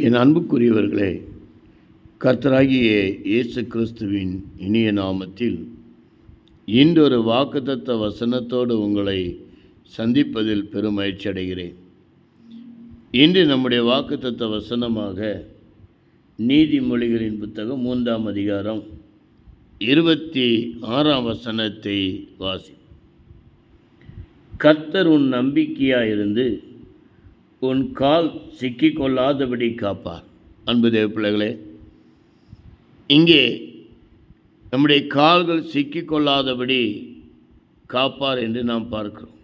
என் அன்புக்குரியவர்களே கர்த்தராகிய இயேசு கிறிஸ்துவின் இனிய நாமத்தில் இன்றொரு வாக்குத்தத்த வசனத்தோடு உங்களை சந்திப்பதில் பெருமகிழ்ச்சி அடைகிறேன். இன்று நம்முடைய வாக்குத்தத்த வசனமாக நீதிமொழிகளின் புத்தகம் மூன்றாம் அதிகாரம் இருபத்தி ஆறாம் வசனத்தை வாசி. கர்த்தர் உன் நம்பிக்கையாயிருந்து உன் கால் சிக்கிக்கொள்ளாதபடி காப்பார். அன்பு தேவ பிள்ளைகளே இங்கே நம்முடைய கால்கள் சிக்கிக்கொள்ளாதபடி காப்பார் என்று நாம் பார்க்கிறோம்.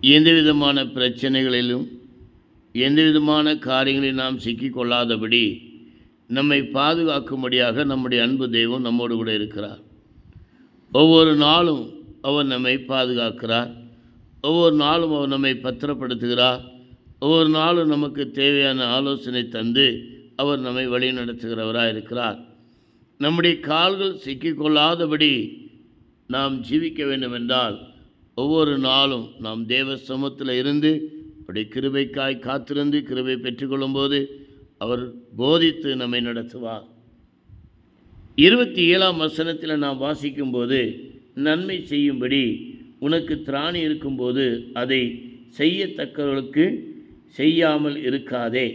எந்த விதமான பிரச்சனைகளிலும் எந்த விதமான காரியங்களில் நாம் சிக்கிக்கொள்ளாதபடி நம்மை பாதுகாக்கும்படியாக நம்முடைய அன்பு தெய்வம் நம்மோடு கூட இருக்கிறார். ஒவ்வொரு நாளும் அவர் நம்மை பாதுகாக்கிறார். ஒவ்வொரு நாளும் அவர் நம்மை பத்திரப்படுத்துகிறார். ஒவ்வொரு நாளும் நமக்கு தேவையான ஆலோசனை தந்து அவர் நம்மை வழி நடத்துகிறவராக இருக்கிறார். நம்முடைய கால்கள் சிக்கிக்கொள்ளாதபடி நாம் ஜீவிக்க வேண்டுமென்றால் ஒவ்வொரு நாளும் நாம் தேவ சமூகத்தில் இருந்து அப்படி கிருபைக்காய் காத்திருந்து கிருபை பெற்றுக்கொள்ளும்போது அவர் போதித்து நம்மை நடத்துவார். இருபத்தி ஏழாம் வசனத்தில் நாம் வாசிக்கும்போது நன்மை செய்யும்படி உனக்கு திராணி இருக்கும்போது அதை செய்யத்தக்கவர்களுக்கு செய்யாமல் இருக்காதே.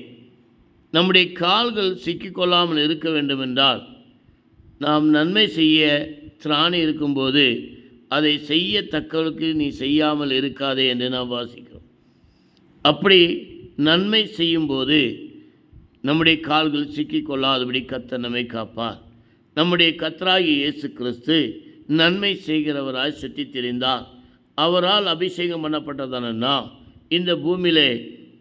நம்முடைய கால்கள் சிக்கிக்கொள்ளாமல் இருக்க வேண்டுமென்றால் நாம் நன்மை செய்ய திராணி இருக்கும்போது அதை செய்யத்தக்கவளுக்கு நீ செய்யாமல் இருக்காதே என்று நாம் வாசிக்கிறோம். அப்படி நன்மை செய்யும்போது நம்முடைய கால்கள் சிக்கிக்கொள்ளாதபடி கத்த நம்மை காப்பார். நம்முடைய கத்தராகி இயேசு கிறிஸ்து நன்மை செய்கிறவராய் செத்தி திரிந்தார். அவரால் அபிஷேகம் பண்ணப்பட்டதான நாம் இந்த பூமியிலே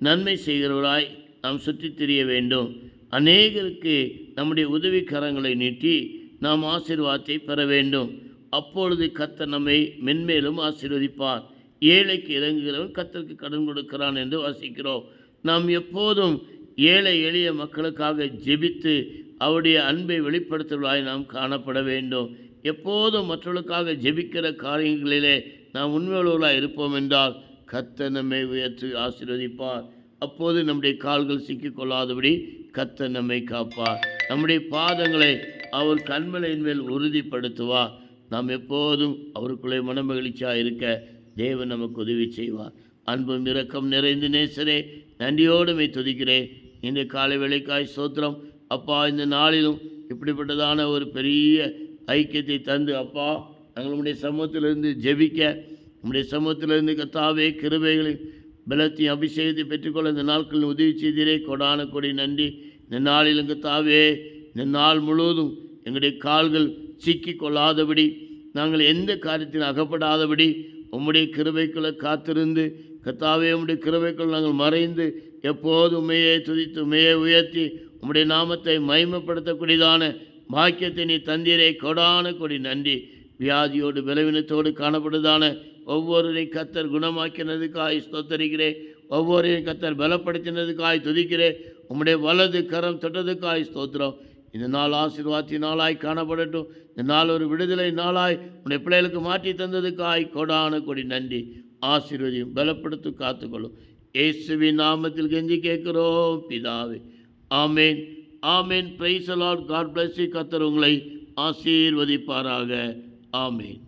நன்மை செய்கிறவராய் நாம் சுற்றித் திரிய வேண்டும். அநேகருக்கு நம்முடைய உதவிக்கரங்களை நீட்டி நாம் ஆசீர்வாதத்தை பெற வேண்டும். அப்பொழுது கத்த நம்மை மென்மேலும் ஆசீர்வதிப்பார். ஏழைக்கு இறங்குகிறவன் கத்தருக்கு கடன் கொடுக்கிறான் என்று வாசிக்கிறோம். நாம் எப்போதும் ஏழை எளிய மக்களுக்காக ஜெபித்து அவருடைய அன்பை வெளிப்படுத்துவதாய் நாம் காணப்பட வேண்டும். எப்போதும் மற்றவர்களுக்காக ஜெபிக்கிற காரியங்களிலே நாம் உண்மையுள்ளவர்களாக இருப்போம் என்றால் கத்த நம்மை உயர்த்தி ஆசீர்வதிப்பார். அப்போது நம்முடைய கால்கள் சிக்கிக்கொள்ளாதபடி கத்த நம்மை காப்பார். நம்முடைய பாதங்களை அவர் கண்மலையின் மேல் உறுதிப்படுத்துவார் நாம் எப்போதும் அவருக்குள்ளே மனமகிழ்ச்சியாக இருக்க தேவன் நமக்கு உதவி செய்வார். அன்பும் இரக்கம் நிறைந்து நேசரே நன்றியோடுமை துதிக்கிறேன். இந்த காலை வேலைக்காய் சோத்திரம் அப்பா இந்த நாளிலும் இப்படிப்பட்டதான ஒரு பெரிய ஐக்கியத்தை தந்து அப்பா நாங்கள் நம்முடைய சமூகத்திலிருந்து ஜெபிக்க நம்முடைய சமூகத்திலிருந்து கத்தாவே கிருபைகளின் பலத்தையும் அபிஷேகத்தை பெற்றுக்கொள்ள இந்த நாட்களில் உதவி செய்தீரே. கொடான கொடி நன்றி. இந்த நாளிலும் கத்தாவே இந்த நாள் முழுவதும் எங்களுடைய கால்கள் சிக்கி கொள்ளாதபடி நாங்கள் எந்த காரியத்திலும் அகப்படாதபடி உம்முடைய கிருபைக்குள்ளே காத்திருந்து கத்தாவே உம்முடைய கிருபைக்குள் நாங்கள் மறைந்து எப்போது உண்மையை துதித்து உண்மையை உயர்த்தி உம்முடைய நாமத்தை மகிமைப்படுத்தக்கூடியதான பாக்கியத்தை நீ கொடான கொடி நன்றி. வியாதியோடு விளைவினத்தோடு காணப்படுதான ஒவ்வொருவரையும் கத்தர் குணமாக்கினதுக்காய் ஸ்தோத்தரிக்கிறேன் ஒவ்வொருவரையும் கத்தர் பலப்படுத்தினதுக்காய் துதிக்கிறேன் உம்முடைய வலது கரம் தொட்டதுக்காய் ஸ்தோத்திரம். இந்த நாள் ஆசீர்வாத்தி நாளாய் காணப்படட்டும். இந்த நாள் ஒரு விடுதலை நாளாய் உன்னுடைய பிள்ளைகளுக்கு மாற்றி தந்ததுக்காய் கொடான கொடி நன்றி. ஆசீர்வதியும் பலப்படுத்தி காத்துக்கொள்ளும். இயேசுவி நாமத்தில் கெஞ்சி கேட்கிறோம் பிதாவே. ஆமேன். ஆமேன். Praise the Lord God bless கத்தர் உங்களை ஆசீர்வதிப்பாராக. ஆமேன்.